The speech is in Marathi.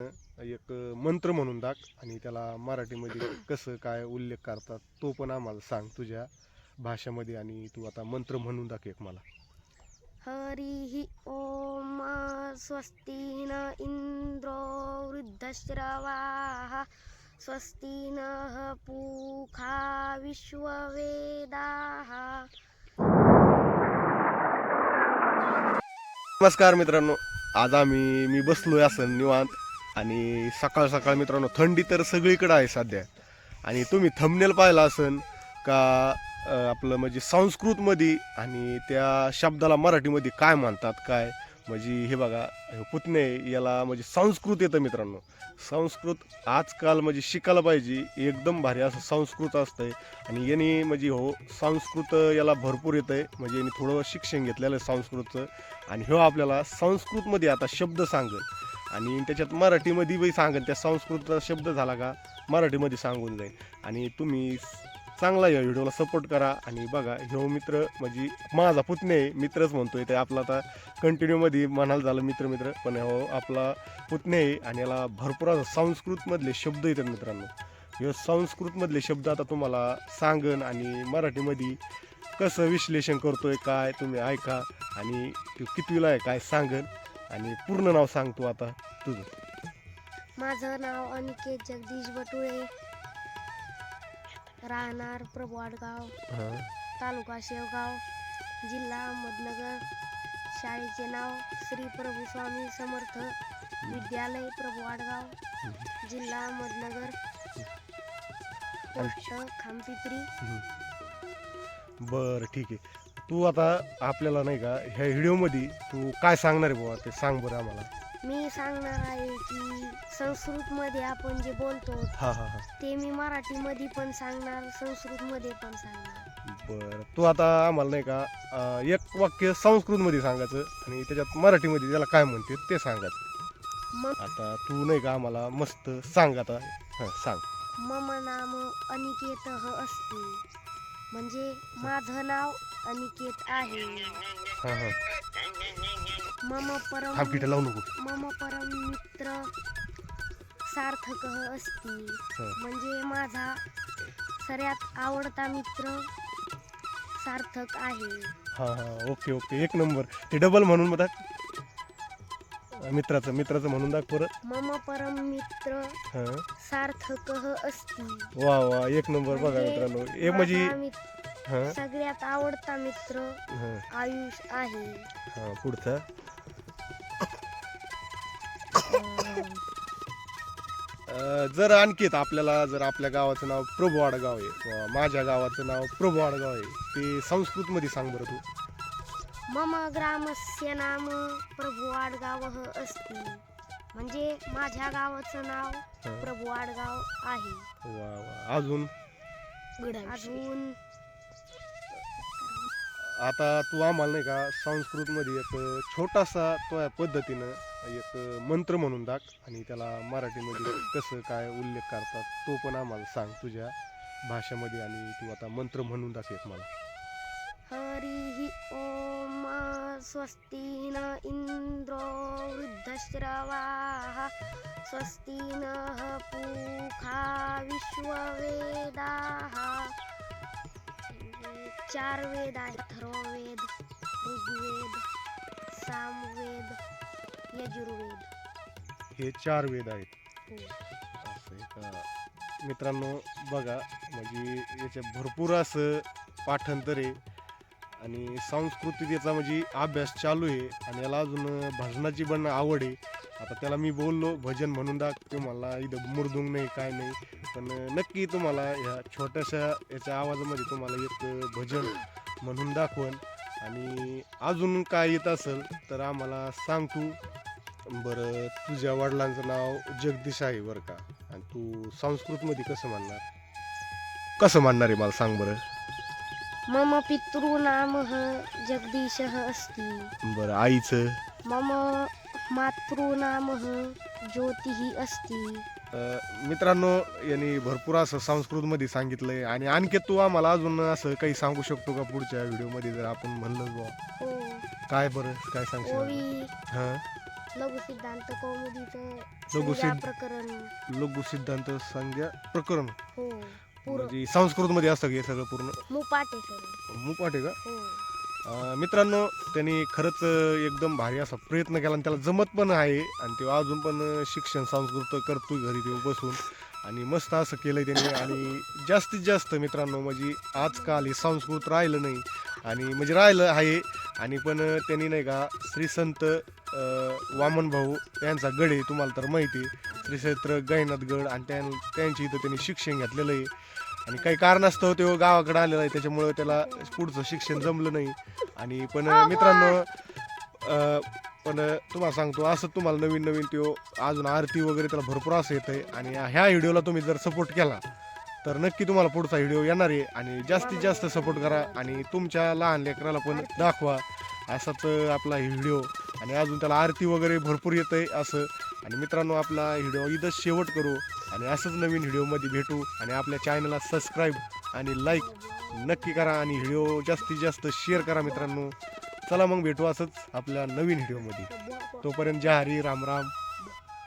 एक मंत्र म्हणून दाख आणि त्याला मराठीमध्ये कसं काय उल्लेख करतात तो पण आम्हाला सांग तुझ्या भाषेमध्ये आणि तू आता मंत्र म्हणून दाख एक मला. हरिः ॐ स्वस्ति न इन्द्रो वृद्धश्रवाः स्वस्ति नः पूखा विश्ववेदाः। नमस्कार मित्रांनो आज आम्ही मी बसलोय असं निवांत. आणि सकाळ सकाळ मित्रांनो थंडी तर सगळीकडं आहे सध्या. आणि तुम्ही थंबनेल पाहिला असन का आपलं म्हणजे संस्कृतमध्ये आणि त्या शब्दाला मराठीमध्ये काय म्हणतात काय? म्हणजे हे बघा हे पुतणे याला म्हणजे संस्कृत येतं मित्रांनो. संस्कृत आजकाल म्हणजे शिकायला पाहिजे एकदम भारी असं संस्कृत असतं आहे आणि याने म्हणजे हो संस्कृत याला भरपूर येतं आहे म्हणजे यांनी थोडं शिक्षण घेतलेलं आहे संस्कृतचं. आणि ह्यो आपल्याला संस्कृतमध्ये आता शब्द सांगेल. आणि त्याच्यात मराठीमध्ये बी सांगेल त्या संस्कृतचा शब्द झाला का मराठीमध्ये सांगून जाईल आणि तुम्ही चांगला या व्हिडिओला सपोर्ट करा. आणि बघा ह्यो मित्र म्हणजे माझा पुतणे आहे, मित्रच म्हणतोय ते. आपला आता कंटिन्यूमध्ये म्हणाल झालं मित्र मित्र पण हो आपला पुतणे आहे आणि याला भरपूर असं संस्कृतमधले शब्द येतात मित्रांनो. ह्यो संस्कृतमधले शब्द आता तुम्हाला सांगन आणि मराठीमध्ये कसं विश्लेषण करतोय काय तुम्ही ऐका आणि कितवीला आहे काय सांगन. आणि पूर्ण नाव सांगतो आता तुझं. माझं नाव अनिकेत जगदीश बटुळे. राहणार प्रभुवाडगाव हां. तालुका शेवगाव जिल्हा अहमदनगर. शाळेचे नाव श्री प्रभू स्वामी समर्थ विद्यालय प्रभुवाडगाव जिल्हा अहमदनगर. पोस्ट खामपिपरी बरं ठीक आहे. तू आता आपल्याला नाही का ह्या व्हिडिओमध्ये तू काय सांगणार आहे बुवा? ते सांग बरं आम्हाला. मी सांगणार आहे की संस्कृतमध्ये आपण जे बोलतो हां हां हां. ते मी मराठीमध्ये पण सांगणार संस्कृतमध्ये पण सांगणार. बरं. तू आता आम्हाला नाही का अं, एक वाक्य संस्कृतमध्ये सांगायचं आणि त्याच्यात मराठीमध्ये त्याला काय म्हणते ते सांगायचं. मग आता तू नाही का आम्हाला मस्त सांग आता. हां सांग. मम नाम अनिकेत अस्ति. म्हणजे माझं नाव अनिकेत आहे. हां हां. मम परम थांब किटं लावू नको. मम परम मित्र सार्थक अस्ति. हं. म्हणजे माझा सर्वात आवडता मित्र सार्थक आहे. हां हां. Okay okay. एक नंबर. ते डबल म्हणून बघा. मित्राचं मित्राचं म्हणून दाख परत. मम परम मित्र हां. सार्थक अस्ति. वा वा एक नंबर बघा मित्रांनो. एक म्हणजे माझा मित- हां. सगळ्यात आवडता मित्र हां. आयुष आहे. हां पुढचा. अं, अं, जर आणखीत आपल्याला जर आपल्या गावाचं नाव प्रभू आडगाव आहे माझ्या गावाचं नाव प्रभू आडगाव आहे ते संस्कृतमध्ये सांग बरं तू. मम ग्रामस्य नाम प्रभू आडगाव अस्ति. म्हणजे माझ्या गावाचं नाव हां. प्रभू आडगाव आहे. वा वा. अजून? अजून आता तू आम्हाला नाही का संस्कृतमध्ये एक छोटासा तो या पद्धतीनं एक मंत्र म्हणून दाख आणि त्याला मराठीमध्ये कसं काय उल्लेख करतात तो पण आम्हाला सांग तुझ्या भाषेमध्ये आणि तू आता मंत्र म्हणून दाख एक मला. हरिः ॐ स्वस्ति न इन्द्रो वृद्धश्रवाः स्वस्ति नः पूखा विश्ववेदाः। चार वेद आहेत अथर्ववेद ऋग्वेद सामवेद यजुर्वेद. हे चार वेद आहेत. हो. असं आहे का मित्रांनो बघा म्हणजे याच्या भरपूर असं पाठांतर आहे. आणि सांस्कृतिकेचा म्हणजे अभ्यास चालू आहे आणि याला अजून भजनाची पण आवड आहे. आता त्याला मी बोललो भजन म्हणून दाख तुम्हाला इथं मुरदुंग नाही काय नाही. पण नक्की तुम्हाला ह्या छोट्याशा याच्या आवाजामध्ये तुम्हाला एक भजन म्हणून दाखवण आणि अजून काय येत असेल तर आम्हाला सांग तू. बरं तुझ्या वडिलांचं नाव जगदीश आहे बरं का? आणि तू संस्कृतमध्ये कसं म्हणणार कसं मांडणार आहे मला सांग बरं? मम पितॄनामः जगदीशः अस्ति। बरं आईचं? मम मातृनामः ज्योतिः अस्ति। अं, मित्रांनो यांनी भरपूर असं संस्कृतमध्ये सांगितलंय आणि आणखी तू आम्हाला अजून असं काही सांगू शकतो का पुढच्या व्हिडिओमध्ये जर आपण म्हणलं बुवा? हो. काय बरं? काय सांगशील ओवी. हां? लघु सिद्धांत कौमुदीचं लघु संज्ञा सिद्ध- प्रकरण. लघु सिद्धांत संज्ञा प्रकरण. हो. म्हणजे संस्कृत मध्ये असतं हे सगळं पूर्ण? मुपाटे सर आहे का? हो. अं, मित्रांनो त्यांनी खरंच एकदम भारी असा प्रयत्न केला आणि त्याला जमत पण आहे. आणि ते अजून पण शिक्षण संस्कृत करतोय घरी ते बसून. आणि मस्त असं केलंय त्यांनी. आणि जास्तीत जास्त मित्रांनो म्हणजे आजकाल हे संस्कृत राहिलं नाही. आणि म्हणजे राहिलं आहे. आणि पण त्यांनी नाही का श्री संत अं, वामन भाऊ यांचा गड आहे तुम्हाला तर माहिती आहे. श्री क्षेत्र गैनाथ गड आणि त्या त्यांची इथं त्यांनी शिक्षण घेतलेलं आहे. आणि काही कारणास्तव तो गावाकडे आलेला आहे त्याच्यामुळं त्याला पुढचं शिक्षण जमलं नाही. आणि पण मित्रांनो पण तुम्हाला सांगतो असं तुम्हाला नवीन नवीन तो अजून आरती वगैरे त्याला भरपूर असं येतं आहे आणि ह्या व्हिडिओला तुम्ही जर सपोर्ट केला तर नक्की तुम्हाला पुढचा व्हिडिओ येणार आहे. आणि जास्तीत जास्त सपोर्ट करा आणि तुमच्या लहान लेकराला पण दाखवा. असाच आपला व्हिडिओ. आणि अजून त्याला आरती वगैरे भरपूर येतं आहे असं. आणि मित्रांनो आपला व्हिडिओ इथं शेवट करू आणि असंच नवीन व्हिडिओमध्ये भेटू. आणि आपल्या चॅनलला सबस्क्राईब आणि लाईक नक्की करा आणि व्हिडिओ जास्तीत जास्त शेअर करा मित्रांनो. चला मग भेटू असंच आपल्या नवीन व्हिडिओमध्ये. तोपर्यंत जय हरी राम राम.